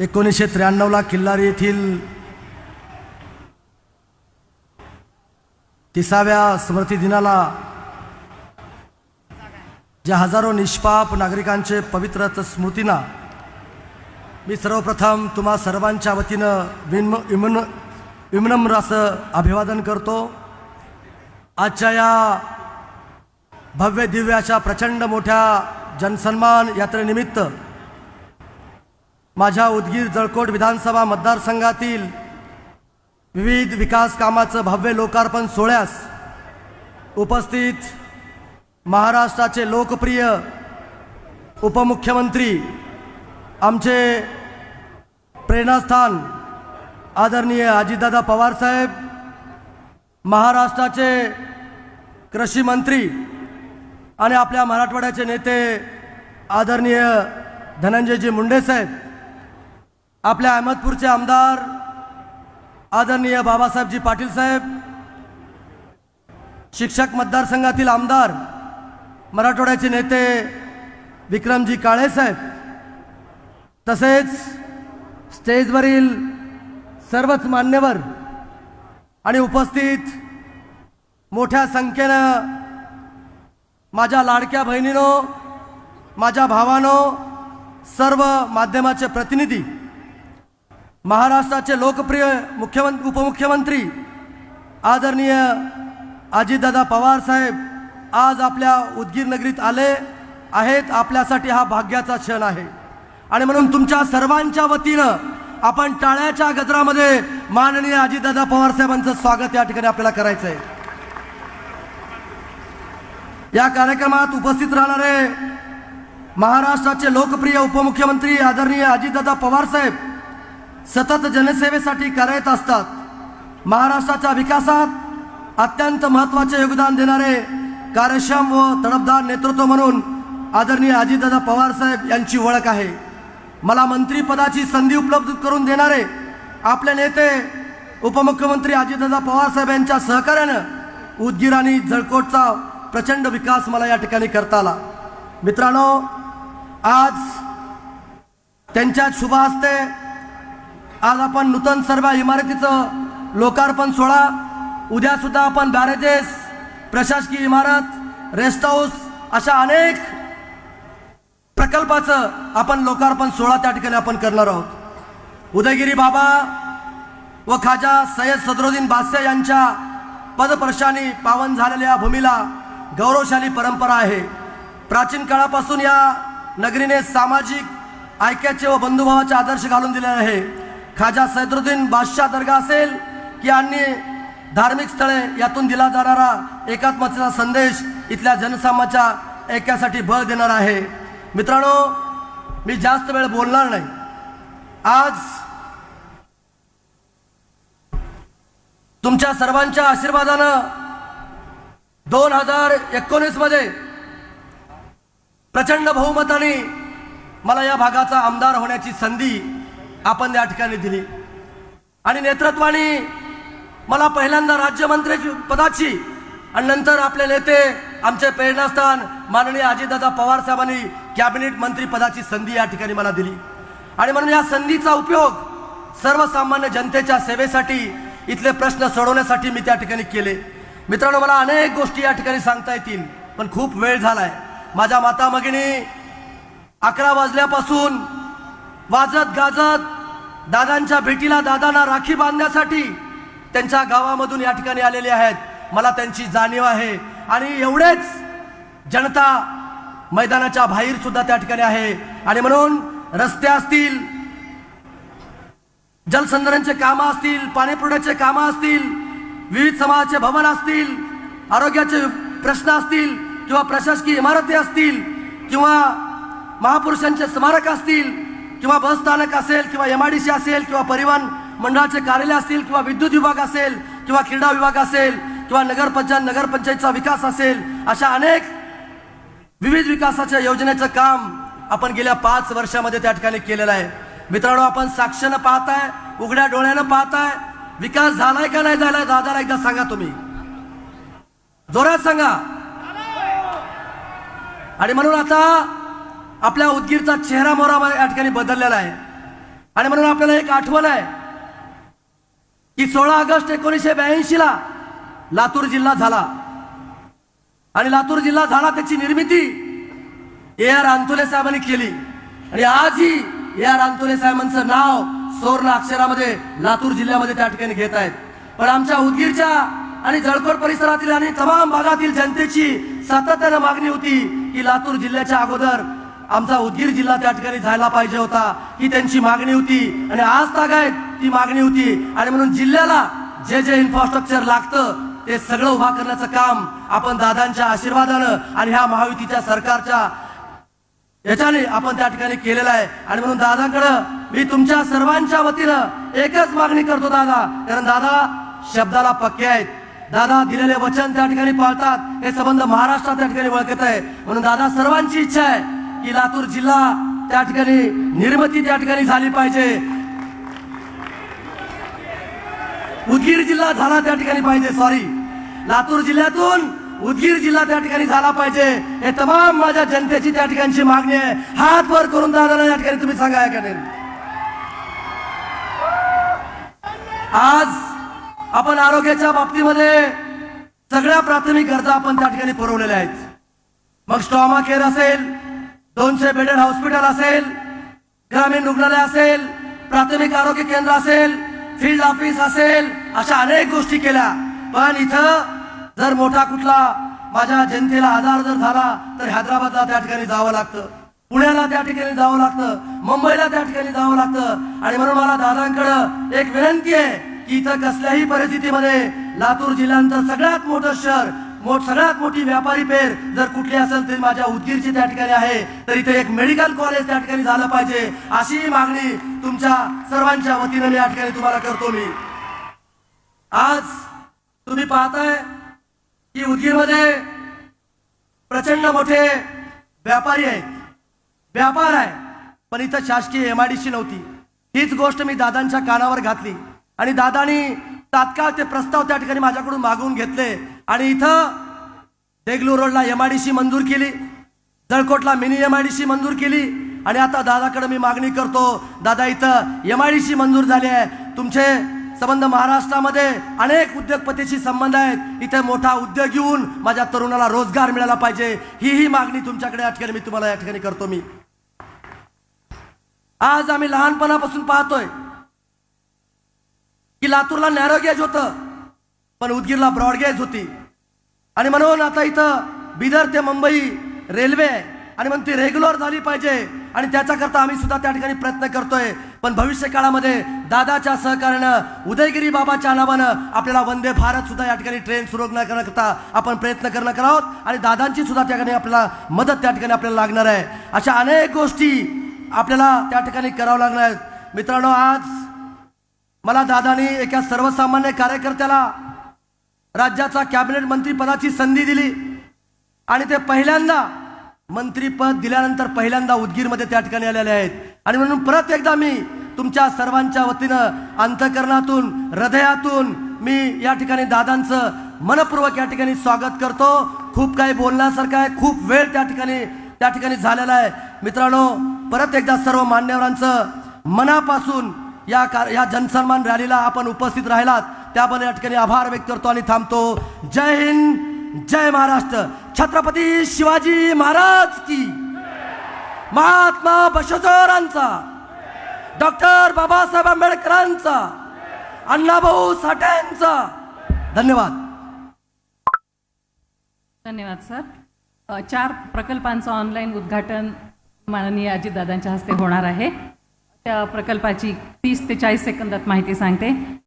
एकोणीसशे त्र्याण्णवला किल्लारी येथील तिसाव्या स्मृतिदिनाला ज्या हजारो निष्पाप नागरिकांचे पवित्र स्मृतींना मी सर्वप्रथम तुम्हा सर्वांच्या वतीनं विनम विमन विनम्र असं अभिवादन करतो. आजच्या या भव्य दिव्याच्या प्रचंड मोठ्या जनसन्मान यात्रेनिमित्त माझ्या उदगीर जळकोट विधानसभा मतदारसंघातील विविध विकास कामाचं भव्य लोकार्पण सोहळ्यास उपस्थित महाराष्ट्राचे लोकप्रिय उपमुख्यमंत्री आमचे प्रेरणास्थान आदरणीय अजितदादा पवारसाहेब महाराष्ट्राचे कृषी मंत्री आणि आपल्या मराठवाड्याचे नेते आदरणीय धनंजयजी मुंडेसाहेब आपल्या अहमदपूरचे आमदार आदरणीय बाबासाहेबजी पाटील साहेब शिक्षक मतदारसंघातील आमदार मराठवाड्याचे नेते विक्रमजी काळे साहेब तसेच स्टेजवरील सर्वच मान्यवर आणि उपस्थित मोठ्या संख्येनं माझ्या लाडक्या बहिणीनो माझ्या भावानो सर्व माध्यमाचे प्रतिनिधी महाराष्ट्राचे लोकप्रिय मुख्यमं उपमुख्यमंत्री आदरणीय अजितदादा पवार साहेब आज आपल्या उदगीर नगरीत आले आहेत. आपल्यासाठी हा भाग्याचा क्षण आहे. आणि म्हणून तुमच्या सर्वांच्या वतीनं आपण टाळ्याच्या गजरामध्ये माननीय अजितदादा पवार साहेबांचं स्वागत या ठिकाणी आपल्याला करायचं आहे या कार्यक्रमात उपस्थित राहणारे महाराष्ट्राचे लोकप्रिय उपमुख्यमंत्री आदरणीय अजितदादा पवार साहेब सतत जनसेवेसाठी कार्यरत असतात. महाराष्ट्राच्या विकासात अत्यंत महत्त्वाचे योगदान देणारे कार्यक्षम व तडफदार नेतृत्व म्हणून आदरणीय अजितदादा पवार साहेब यांची ओळख आहे. मला मंत्रीपदाची संधी उपलब्ध करून देणारे आपले नेते उपमुख्यमंत्री अजितदादा पवार साहेब यांच्या सहकार्यानं उदगीर आणि जळकोटचा प्रचंड विकास मला या ठिकाणी करता आला. मित्रांनो आज त्यांच्या शुभ हस्ते आज आपण नूतन सर्व इमारतीचं लोकार्पण सोहळा उद्या सुद्धा आपण बॅरेजेस प्रशासकीय इमारत रेस्ट हाऊस अशा अनेक प्रकल्पाचं आपण लोकार्पण सोहळा त्या ठिकाणी आपण करणार आहोत. उदयगिरी बाबा व खाजा सय्यद सदरुद्दीन बादशाह यांच्या पदपर्शाने पावन झालेल्या भूमीला गौरवशाली परंपरा आहे. प्राचीन काळापासून या नगरीने सामाजिक ऐक्याचे व बंधुभावाचे आदर्श घालून दिले आहे. खाजा सैदुद्दीन बादशाह दर्गा असेल की अन्य धार्मिक स्थळे यातून दिला जाणारा एकात्मतेचा संदेश इथल्या जनसामाच्या ऐक्यासाठी बळ देणार आहे. मित्रांनो मी जास्त वेळ बोलणार नाही. आज तुमच्या सर्वांच्या आशीर्वादानं दोन हजार एकोणीसमध्ये प्रचंड बहुमताने मला या भागाचा आमदार होण्याची संधी आपण त्या ठिकाणी दिली. आणि नेतृत्वाने मला पहिल्यांदा राज्यमंत्री पदाची आणि नंतर आपले नेते आमचे प्रेरणास्थान माननीय अजितदादा पवार साहेबांनी कॅबिनेट मंत्री पदाची संधी या ठिकाणी मला दिली. आणि म्हणून या संधीचा उपयोग सर्वसामान्य जनतेच्या सेवेसाठी इथले प्रश्न सोडवण्यासाठी मी त्या ठिकाणी केले. मित्रांनो मला अनेक गोष्टी या ठिकाणी सांगता येतील पण खूप वेळ झालाय. माझ्या माता भगिनी अकरा वाजल्यापासून वाजत गाजत दादांच्या भेटीला दादांना राखी बांधण्यासाठी त्यांच्या गावामधून या ठिकाणी आलेले आहेत. मला त्यांची जाणीव आहे. आणि एवढेच जनता मैदानाच्या बाहेर सुद्धा त्या ठिकाणी आहे. आणि म्हणून रस्ते असतील जलसंधारणचे कामं असतील पाणी पुरवठ्याचे कामं असतील विविध समाजाचे भवन असतील आरोग्याचे प्रश्न असतील किंवा प्रशासकीय इमारती असतील किंवा महापुरुषांचे स्मारक असतील किंवा बस स्थानक असेल किंवा एम आय डी सी असेल किंवा परिवहन मंडळाचे कार्यालय असतील किंवा विद्युत विभाग असेल किंवा क्रीडा विभाग असेल किंवा नगरपंचायत नगरपंचायतचा विकास असेल अशा अनेक विविध विकासाच्या योजनेचं काम आपण गेल्या पाच वर्षामध्ये त्या ठिकाणी केलेलं आहे. मित्रांनो आपण साक्षीनं पाहताय उघड्या डोळ्यानं पाहताय विकास झालाय का नाही झालाय दादाला एकदा सांगा तुम्ही. जोरात सांगा. आणि म्हणून आता आपल्या उदगीरचा चेहरा मोहरा या ठिकाणी बदललेला आहे. आणि म्हणून आपल्याला एक आठवण आहे की सोळा ऑगस्ट एकोणीसशे ब्याऐंशी ला लातूर जिल्हा झाला. आणि लातूर जिल्हा झाला त्याची निर्मिती ए आर अंतुले साहेबांनी केली. आणि आजही ए आर अंतुले साहेबांचं नाव सोर्ण अक्षरामध्ये लातूर जिल्ह्यामध्ये त्या ठिकाणी घेत आहेत. पण आमच्या उदगीरच्या आणि जळकोट परिसरातील आणि तमाम भागातील जनतेची सातत्यानं मागणी होती की लातूर जिल्ह्याच्या अगोदर आमचा उदगीर जिल्हा त्या ठिकाणी जायला पाहिजे होता. ही त्यांची मागणी होती. आणि आज तागायत ती मागणी होती. आणि म्हणून जिल्ह्याला जे जे इन्फ्रास्ट्रक्चर लागतं ते सगळं उभा करण्याचं काम आपण दादांच्या आशीर्वादानं आणि ह्या महायुतीच्या सरकारच्या याच्याने आपण त्या ठिकाणी केलेलं आहे. आणि म्हणून दादाकडं मी तुमच्या सर्वांच्या वतीनं एकच मागणी करतो दादा. कारण दादा शब्दाला पक्के आहेत. दादा दिलेले वचन त्या ठिकाणी पाळतात. हे संबंध महाराष्ट्रात त्या ठिकाणी ओळखत आहे. म्हणून दादा सर्वांची इच्छा आहे. की लातूर जिल्हा त्या ठिकाणी निर्मिती त्या ठिकाणी झाली पाहिजे. उदगीर जिल्हा झाला त्या ठिकाणी पाहिजे सॉरी लातूर जिल्ह्यातून उदगीर जिल्हा त्या ठिकाणी झाला पाहिजे. हे तमाम माझ्या जनतेची त्या ठिकाणची मागणी आहे. हात वर करून दादाला या ठिकाणी तुम्ही सांगा या आज आपण आरोग्याच्या बाबतीमध्ये सगळ्या प्राथमिक गरजा आपण त्या ठिकाणी पुरवलेल्या आहेत. मग स्टॉमा केअर असेल दोनशे बेडेड हॉस्पिटल असेल ग्रामीण रुग्णालय असेल प्राथमिक आरोग्य केंद्र असेल फील्ड ऑफिस असेल अशा अनेक गोष्टी केल्या. पण इथं जर मोठा कुठला माझ्या जनतेला आजार जर झाला तर हैदराबादला त्या ठिकाणी जावं लागतं. पुण्याला त्या ठिकाणी जावं लागतं. मुंबईला त्या ठिकाणी जावं लागतं. आणि म्हणून मला दादांकडं एक विनंती आहे की इथं कसल्याही परिस्थितीमध्ये लातूर जिल्ह्यानंतर सगळ्यात मोठं शहर मोठ सगळ्यात मोठी व्यापारी पेर जर कुठली असेल तरी माझ्या उदगीरची त्या ठिकाणी आहे. तर इथे एक मेडिकल कॉलेज त्या ठिकाणी झालं पाहिजे. अशी मागणी तुमच्या सर्वांच्या वतीनं मी या ठिकाणी तुम्हाला करतो मी. आज तुम्ही पाहताय की उदगीरमध्ये प्रचंड मोठे व्यापारी आहेत. व्यापार आहे पण इथं शासकीय एम आय एमआयडीसी नव्हती. हीच गोष्ट मी दादांच्या कानावर घातली. आणि दादानी तात्काळ ते प्रस्ताव त्या ठिकाणी माझ्याकडून मागवून घेतले. आणि इथं देगलू रोडला एम आय डी सी मंजूर केली. जळकोटला mini M I D C मंजूर केली. आणि आता दादाकडे मी मागणी करतो दादा इथं एम आय डी सी मंजूर झाली आहे. तुमचे संबंध महाराष्ट्रामध्ये अनेक उद्योगपतीशी संबंध आहेत. इथे मोठा उद्योग येऊन माझ्या तरुणाला रोजगार मिळाला पाहिजे. ही ही मागणी तुमच्याकडे या ठिकाणी मी तुम्हाला या ठिकाणी करतो मी. आज आम्ही लहानपणापासून पाहतोय की लातूरला नॅरो गेज होतं पण उदगीरला ब्रॉडगेज होती. आणि म्हणून आता इथं बिदर ते मुंबई रेल्वे आहे. आणि म्हणून ती रेग्युलर झाली पाहिजे. आणि त्याच्याकरता आम्ही सुद्धा त्या ठिकाणी प्रयत्न करतोय. पण भविष्य काळामध्ये दादाच्या सहकार्यानं उदयगिरी बाबाच्या नावानं आपल्याला वंदे भारत सुद्धा या ठिकाणी ट्रेन सुरू करण्याकरता आपण प्रयत्न करणार आहोत. आणि दादांची सुद्धा त्या ठिकाणी आपल्याला मदत त्या ठिकाणी आपल्याला लागणार आहे. अशा अनेक गोष्टी आपल्याला त्या ठिकाणी करावं लागणार आहेत. मित्रांनो आज मला दादानी एका सर्वसामान्य कार्यकर्त्याला राज्याचा कॅबिनेट मंत्रीपदाची संधी दिली. आणि ते पहिल्यांदा मंत्रीपद दिल्यानंतर पहिल्यांदा उदगीरमध्ये त्या ठिकाणी आलेले आहेत. आणि म्हणून परत एकदा मी तुमच्या सर्वांच्या वतीनं अंतकरणातून हृदयातून मी या ठिकाणी दादांचं मनपूर्वक या ठिकाणी स्वागत करतो. खूप काही बोलण्यासारखं आहे. खूप वेळ त्या ठिकाणी त्या ठिकाणी झालेला आहे. मित्रांनो परत एकदा सर्व मान्यवरांचं मनापासून या कार या जनसन्मान रॅलीला आपण उपस्थित राहिलात. त्याबद्दल या ठिकाणी आभार व्यक्त करतो आणि थांबतो. जय हिंद जय महाराष्ट्र. छत्रपती शिवाजी महाराज की. महात्मा बशोरांचा डॉक्टर बाबासाहेब आंबेडकरांचा. अण्णाभाऊ साठ्यांचा धन्यवाद. धन्यवाद सर. चार प्रकल्पांचं ऑनलाईन उद्घाटन माननीय अजितदादांच्या हस्ते होणार आहे. त्या प्रकल्पाची तीस ते चाळीस सेकंदात माहिती सांगते.